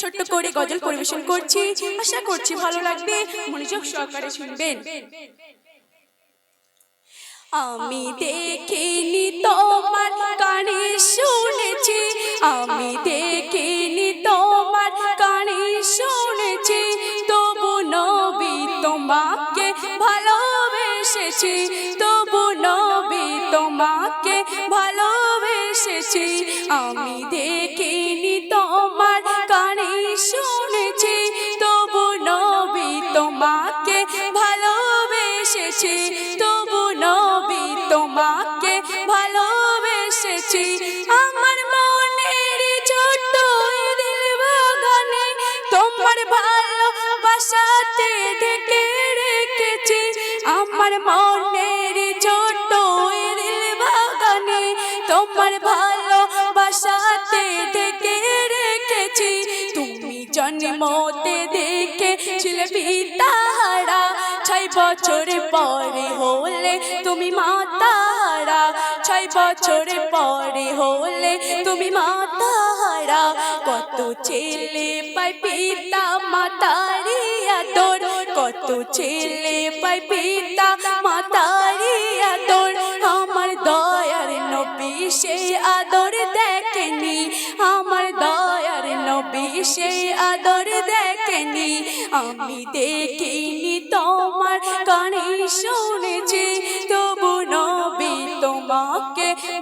ছোট্ট করে গজল পরিবেশন করছি। আশা করছি ভালো লাগবে। মনোযোগ সহকারে শুনবেন। আমি দেখিনি তোমার কানে শুনেছি। আমি দেখিনি তোমার কানে শুনেছি। তবু নবী তোমাকে ভালোবেসেছি। তবু ভালোবেসেছি তবু নবী তোমাকে ভালোবেসেছি। আমার মনের ছোট্ট দিল বাগানে তোমার ভালোবাসাতে ঢেকে রেখেছি। আমার মনের ছোট দিল বাগানে তোমার ভালোবাসাতে ঢেকে রেখেছি। তুমি জন্মতে দেখেছিলে পিতারা ছয় বছর পরে হলে তুমি মাতারা। ছয় বছর পরে হলে তুমি মাতারা। কত ছেলে পাই পিতা মাতারি আদর। কত ছেলে পাই পিতা মাতারি আদর। আমার দয়ার নবী সে আদর দেখেনি। আমার দয়ার নবী সে আদর দেখেনি। আমি দেখিনি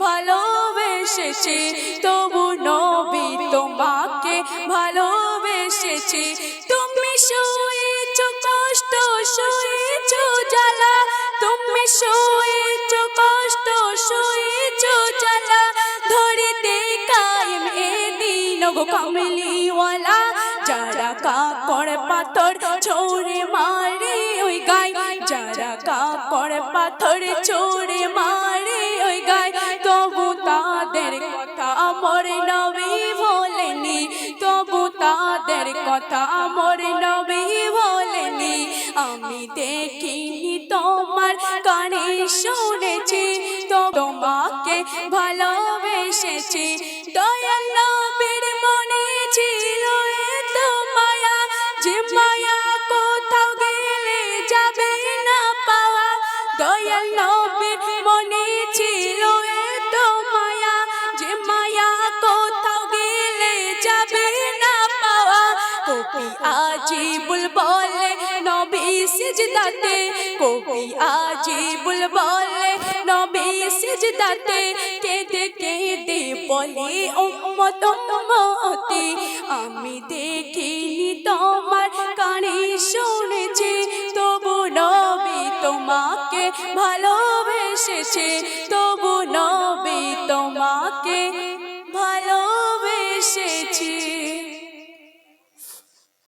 ভালোবেসেছি, তবু নবী তোমাকে ভালোবেসেছি। তুমি শুয়েছ, কষ্ট শুয়েছ, জ্বালা। তুমি শুয়েছ, কষ্ট শুয়েছ, জ্বালা। ধরিতে কায়েম এদিন গো কামলিওয়ালা। যারা কাকড় পাথর ছোড়ে মারে, ওই গায় যারা কাকড় পাথর ছোড়ে মারে, ওই গায় তাদের কথা আমার নবী বলেনি, তবু তাদের কথা আমার নবী বলেনি। আমি দেখিনি তোমার কানে শুনেছি তো তোমাকে ভালোবেসেছি। দয়াল নবীর মনে ছিল এত মায়া যে পাওয়া কবি আজিবুল বলে নবী সিজদাতে কবি আজিবুল বলে নবী সিজদাতে কেঁদে কেঁদে বলে উম্মত উম্মতি আমি দেখিনি তোমার কানে শুনেছি তবু নবী তোমাকে ভালোবেসেছে তবু নবী